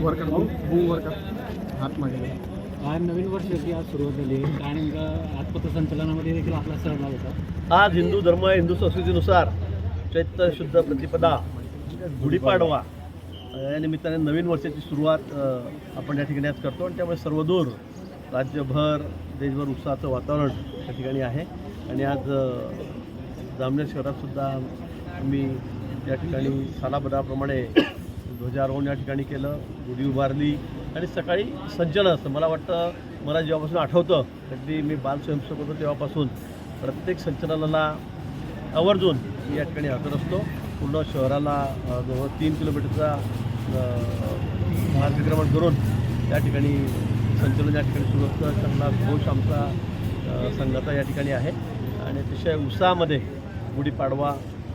Worker boom worker हात मागे. आज नवीन वर्षाची आज सुरुवात झाली. आहे काय नेमकं देखील आपला सहभाग होता. आज हिंदू धर्म हिंदू संस्कृतीनुसार चैत्र शुद्ध प्रतिपदा गुढीपाडवा या निमित्ताने नवीन वर्षाची सुरुवात आपण या ठिकाणी आज करतो. आणि त्यामुळे सर्वदूर राज्यभर देशभर उत्साहाचं वातावरण या ठिकाणी आहे. आणि आज जामनेर शहरातसुद्धा आम्ही या ठिकाणी सालाबदाप्रमाणे ध्वजारोहण या ठिकाणी केलं गुढी उभारली आणि सकाळी सज्जन असतं मला वाटतं मला जेव्हापासून आठवतं अगदी मी बाल स्वयंसेवक होतो तेव्हापासून प्रत्येक संचलनाला आवर्जून मी या ठिकाणी हजर असतो. पूर्ण शहराला जवळ तीन किलोमीटरचा मार्गक्रमण करून त्या ठिकाणी संचलन या ठिकाणी सुरू असतं चांगला घोष आमचा संघाचा या ठिकाणी आहे. आणि अतिशय उत्साहामध्ये गुढीपाडवा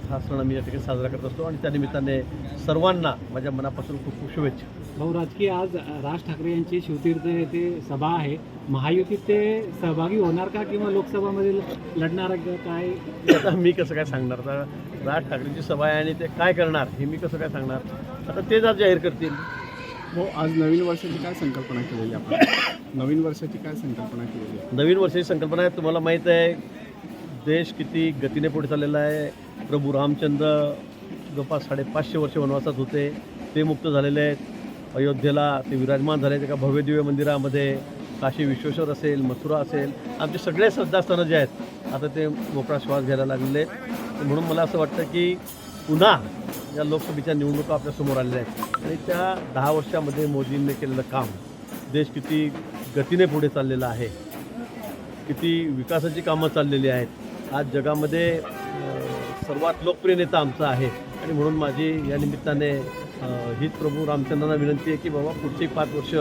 हा सण आम्ही या ठिकाणी साजरा करत असतो आणि त्यानिमित्ताने सर्वांना माझ्या मनापासून खूप खूप शुभेच्छा. भाऊ राजकीय आज राज ठाकरे यांची शिवतीर्थ येथे सभा आहे. महायुतीत ते सहभागी होणार का किंवा लोकसभामध्ये लढणार का? काय? आता मी कसं काय सांगणार? आता राज ठाकरेंची सभा आहे आणि ते काय करणार हे मी कसं काय सांगणार? आता तेच आज जाहीर करतील. हो आज नवीन वर्षाची काय संकल्पना केलेली आपण? नवीन वर्षाची काय संकल्पना केलेली? आहे नवीन वर्षाची संकल्पना आहे तुम्हाला माहीत आहे देश किती गतीने पुढे चाललेला आहे. प्रभू रामचंद्र जवळपास साडेपाचशे वर्ष वनवासात होते. ते मुक्त झालेले आहेत. अयोध्येला ते विराजमान झाले एका भव्यदिव्य मंदिरामध्ये काशी विश्वेश्वर असेल मथुरा असेल आमचे सगळे श्रद्धास्थानं जे आहेत आता ते मोकळा श्वास घ्यायला लागलेले आहेत. म्हणून मला असं वाटतं की पुन्हा या लोकसभेच्या निवडणुका आपल्यासमोर आलेल्या आहेत. आणि त्या दहा वर्षामध्ये मोदींनी केलेलं काम देश किती गतीने पुढे चाललेला आहे किती विकासाची कामं चाललेली आहेत. आज जगामध्ये सर्वात लोकप्रिय नेता आमचा आहे. आणि म्हणून माझी या निमित्ताने हीच प्रभू रामचंद्रांना विनंती आहे की बाबा पुढची पाच वर्ष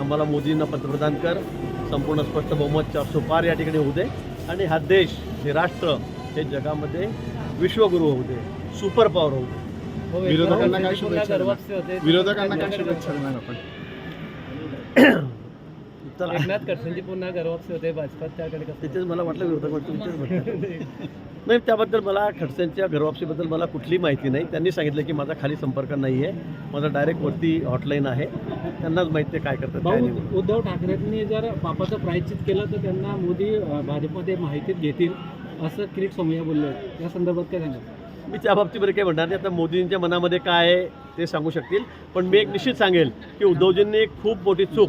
आम्हाला मोदींना पंतप्रधान कर. संपूर्ण स्पष्ट बहुमत चारसो पार या ठिकाणी होऊ दे. आणि हा देश हे राष्ट्र हे जगामध्ये विश्वगुरू होऊ दे. सुपर पॉवर होऊ दे. विरोधकांना काय शुभेच्छा. विरोधकांना काय शुभेच्छा आपण? एकनाथ खडसेंची पुन्हा गर्वस्थ होते भाजपात त्याकडे कसं? त्याच्याच मला वाटलं विरोधक वाटतं. नाही. त्याबद्दल मला खडसेंच्या घरवापसीबद्दल मला कुठली माहिती नाही. त्यांनी सांगितलं की माझा खाली संपर्क नाही आहे. माझा डायरेक्ट वरती हॉटलाईन आहे. त्यांनाच माहिती आहे काय करतात उद्धव ठाकरेंनी जर पापाचं प्रायश्चित केलं तर त्यांना मोदी भाजपमध्ये माहितीत घेतील असं किरीट सोमय्या बोलले या संदर्भात काय सांगा मी त्या बाबतीमध्ये काय म्हणणार नाही. आता मोदींच्या मनामध्ये काय आहे ते सांगू शकतील. पण मी एक निश्चित सांगेल की उद्धवजींनी एक खूप मोठी चूक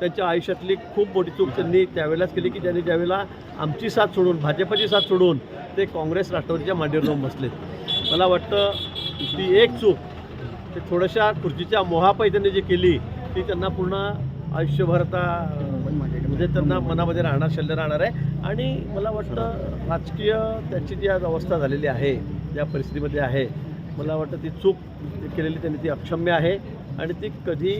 त्यांच्या आयुष्यातली खूप मोठी चूक त्यांनी त्यावेळेलाच केली की त्यांनी ज्यावेळेला आमची साथ सोडून भाजपची साथ सोडून ते काँग्रेस राष्ट्रवादीच्या मांडीवर जाऊन बसले. मला वाटतं ती एक चूक ते थोड्याशा खुर्चीच्या मोहापायी त्यांनी जी केली ती त्यांना पूर्ण आयुष्यभर आता म्हणजे त्यांना मनामध्ये राहणार शल्य राहणार आहे. आणि मला वाटतं राजकीय त्यांची जी आज अवस्था झालेली आहे ज्या परिस्थितीमध्ये आहे मला वाटतं ती चूक केलेली त्यांनी ती अक्षम्य आहे. आणि ती कधी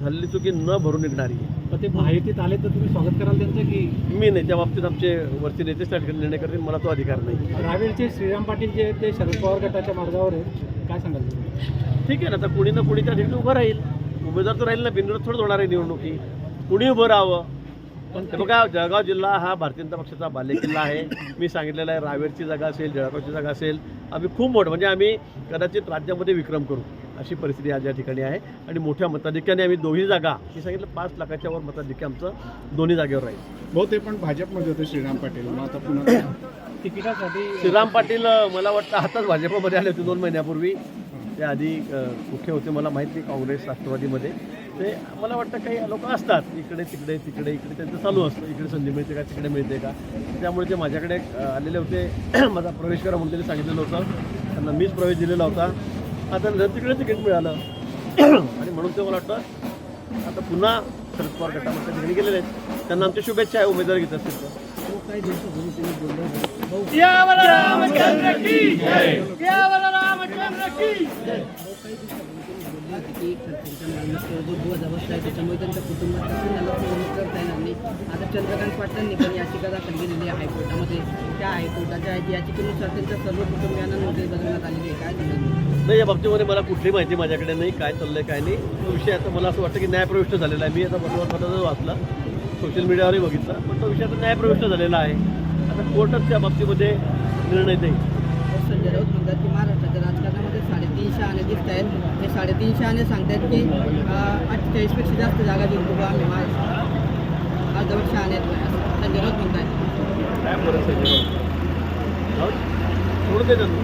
झालेली चुकी न भरून निघणारी पण ते माहितीत आले तर तुम्ही स्वागत कराल त्यांचं की? मी नाही त्या बाबतीत आमचे वरचे नेतेच त्या ठिकाणी निर्णय करतील मला तो अधिकार नाही. रावेरचे श्रीराम पाटील जे आहेत ते शरद पवार गटाच्या मार्गावर आहेत. काय सांगाल ठीक आहे ना आता कुणी ना कुणी त्या ठिकाणी उभं राहील. उमेदवार तर राहील ना बिनविरोध थोडं होणार आहे निवडणुकी. कुणी उभं राहावं? बघा जळगाव जिल्हा हा भारतीय जनता पक्षाचा बालेकिल्ला आहे. मी सांगितलेलं आहे रावेरची जागा असेल जळगावची जागा असेल आम्ही खूप मोठं म्हणजे आम्ही कदाचित राज्यामध्ये विक्रम करू अशी परिस्थिती आज या ठिकाणी आहे. आणि मोठ्या मताधिक्याने आम्ही दोन्ही जागा मी सांगितलं पाच लाखाच्या वर मताधिक्य आमचं दोन्ही जागेवर राहील. भाऊ ते पण भाजपमध्ये होते श्रीराम पाटील. मग आता पुन्हा तिकिटासाठी श्रीराम पाटील मला वाटतं आताच भाजपमध्ये आले होते दोन महिन्यापूर्वी. ते आधी कुठे होते. मला माहीत नाही काँग्रेस राष्ट्रवादीमध्ये. ते मला वाटतं काही लोक असतात. इकडे तिकडे तिकडे इकडे त्यांचं चालू असतं. इकडे संधी मिळते का तिकडे मिळते का? त्यामुळे ते माझ्याकडे आलेले होते. माझा प्रवेश करा म्हणून त्यांनी सांगितलेलं होतं. त्यांना मीच प्रवेश दिलेला होता. आता नंतर तिकडे तिकीट मिळालं. आणि म्हणून ते मला वाटतं आता पुन्हा शरद पवार गटामध्ये त्या ठिकाणी गेलेले आहेत. त्यांना आमच्या शुभेच्छा आहे उमेदवार घेत असतील तर काही दिवसापूर्वी त्याच्यामुळे त्यांच्या कुटुंबात कसं त्यांना पूर्ण करता येणार नाही आता चंद्रकांत पाटलांनी पण याचिका दाखल केलेली आहे हायकोर्टामध्ये त्या हायकोर्टाच्या याचिकेनुसार त्यांच्या सर्व कुटुंबियांना नोटीस बदलण्यात आलेली आहे काय सांगाल नाही या बाबतीमध्ये मला कुठली माहिती माझ्याकडे नाही काय चाललंय काय नाही. तो विषय आता मला असं वाटतं की न्यायप्रविष्ट झालेला आहे. मी आता वर्तमानपत्रातच वाचला सोशल मीडियावरही बघितला पण तो विषय आता न्यायप्रविष्ट झालेला आहे. आता कोर्टच त्या बाबतीमध्ये निर्णय देईल. संजय राऊत म्हणतात की महाराष्ट्राच्या राजकारणामध्ये साडेतीनशे आणे दिसत आहेत हे साडेतीनशे आणि सांगतायत की अठ्ठेचाळीसपेक्षा जास्त जागा जिंकू बा आम्ही महाराष्ट्र अर्धवट शहाणे आहेत असं संजय राऊत म्हणतायत काय बरं संजय राऊत? सोडून दे त्यांना.